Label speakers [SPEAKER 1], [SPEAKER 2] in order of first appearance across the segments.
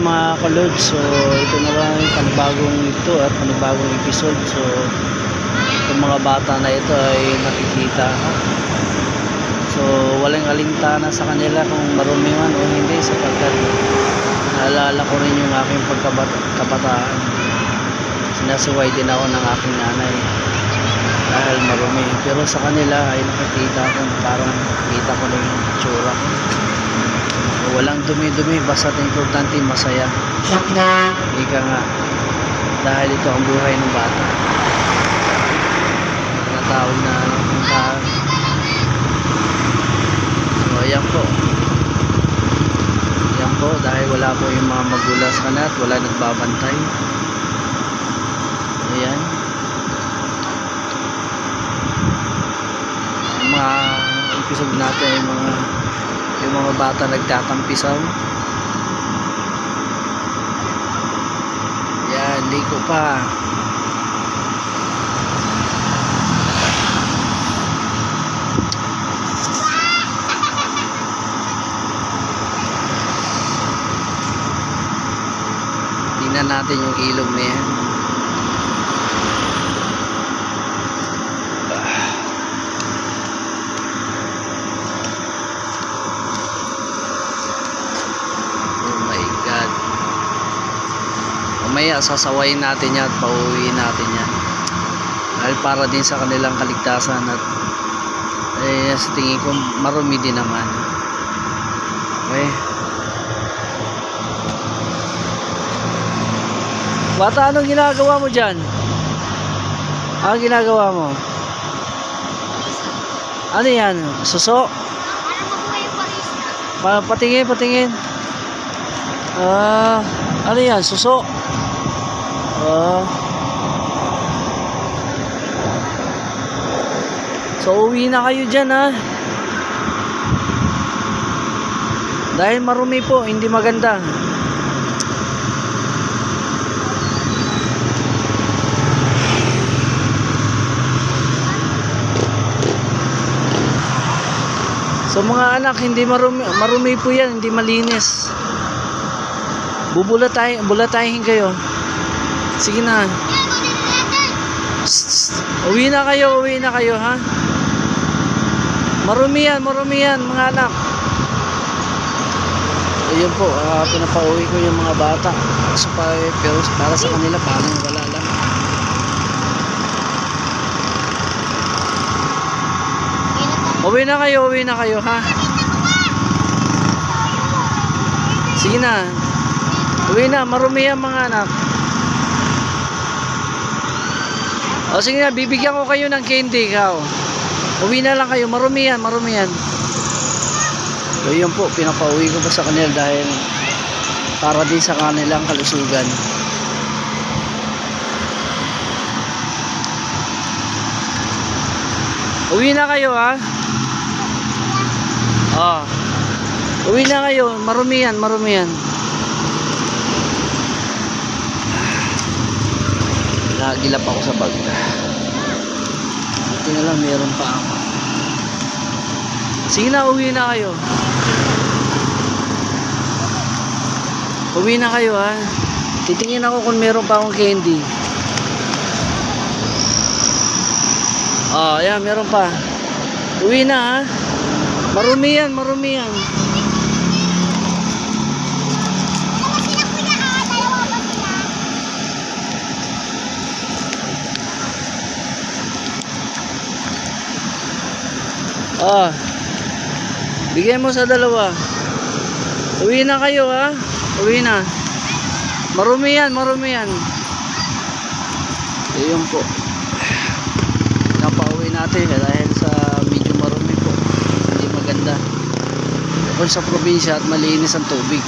[SPEAKER 1] mga kalod, so ito na lang yung panibagong ito at panibagong episode. So itong mga bata na ito ay nakikita ko. So walang alintana sa kanila kung marumi man o hindi sapagkat naalala ko rin yung aking pagkabataan. Sinasuway din ako ng aking nanay dahil marumi. Pero sa kanila ay nakikita ko parang nakikita ko na yung tsura ko. Walang dumi-dumi, basta importante masaya. Ika nga, dahil ito ang buhay ng bata. Natawag na puntahan. So, ayan po. Ayan po, dahil wala po yung mga magulang sa kanila at wala nagbabantay. Ayan. Ang mga episode natin yung mga yung mga bata nagtatampisaw. Yan, liko pa. Tingnan natin yung ilog na yan. Oh my God. Mamaya sasawayin natin yan at pauwi natin yan. Dahil para din sa kanilang kaligtasan at eh, sa tingin ko marumi din naman. Okay. Bata, anong ginagawa mo dyan? Anong ginagawa mo? Ano yan? Suso? Pa patingin, patingin. Ah, ano yan? Suso? So, uwi na kayo dyan, ha? Dahil marumi po, hindi maganda. So mga anak, hindi marumi, marumi po yan, hindi malinis. Bubulatay, bulatahin kayo. Sige na. Uwi na kayo, uwi na kayo, ha? Marumi yan, marumi yan, mga anak. Ayun po, ah, pinapauwi ko yung mga bata. So, pa, pero para sa kanila, parang wala lang. Uwi na kayo, uwi na kayo, ha? Sige na. Uwi na, marumi yan mga anak. O sige na, bibigyan ko kayo ng candy, ikaw. Uwi na lang kayo, marumi yan, marumi. So yun po, pinapauwi ko pa sa kanila dahil para din sa kanilang kalusugan. Uwi na kayo ha. Oh. Uwi na kayo, marumi yan, marumi yan. Nagilap ako sa bag. Buti lang, meron pa ako. Sige na, uwi na kayo. Uwi na kayo ha. Titingin ako kung meron pa akong candy. Oh, ayan, meron pa. Uwi na ha. Marumi yan, marumi yan. Ah. Bigay mo sa dalawa. Uwi na kayo ha. Uwi na. Marumi yan, marumi yan. Ayun po. Napauwi natin dahil sa medyo marumi po. Hindi maganda. Kung sa probinsya at malinis ang tubig.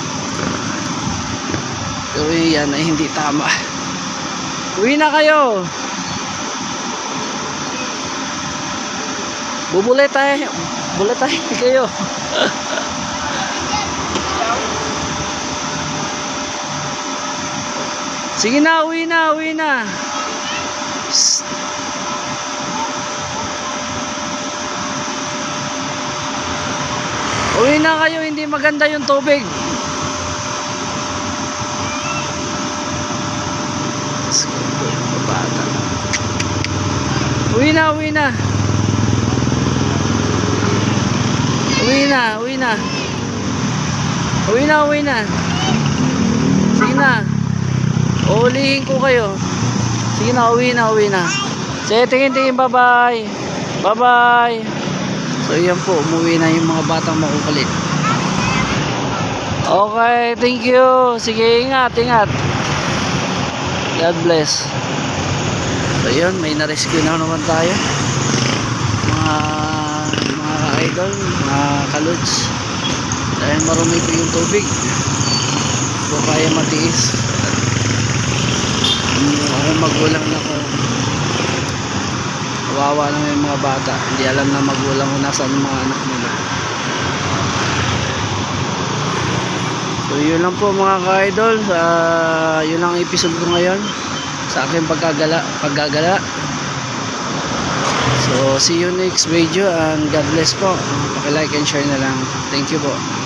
[SPEAKER 1] Pero yan ay hindi tama. Uwi na kayo. Bubulay tayo. Bulay tayo kayo. Sige na, uwi na, uwi na. Psst. Uwi na kayo, hindi maganda yung tubig. Uwi na, uwi na. Uwi na. Uwi na, uwi na. Sige na. Uulihin ko kayo. Sige na, uwi na, uwi na. Sige, tingin, tingin, bye-bye. Bye-bye. So, yan po, umuwi na yung mga batang makukulit. Okay, thank you. Sige, ingat, ingat. God bless. So, yun, may na-rescue na naman tayo. Mga, ka-idol, mga kaluts. Dahil marumi po yung tubig. Hindi ko kaya matiis. Ako magulang na ko. Kawawa naman yung mga bata. Hindi alam na magulang kung nasaan mga anak nila. So yun lang po mga ka-idol. Uh, yun ang episode ko ngayon. Sa aking pagkagala. Paggagala. So see you next video and God bless po. Paki-like and share na lang. Thank you po.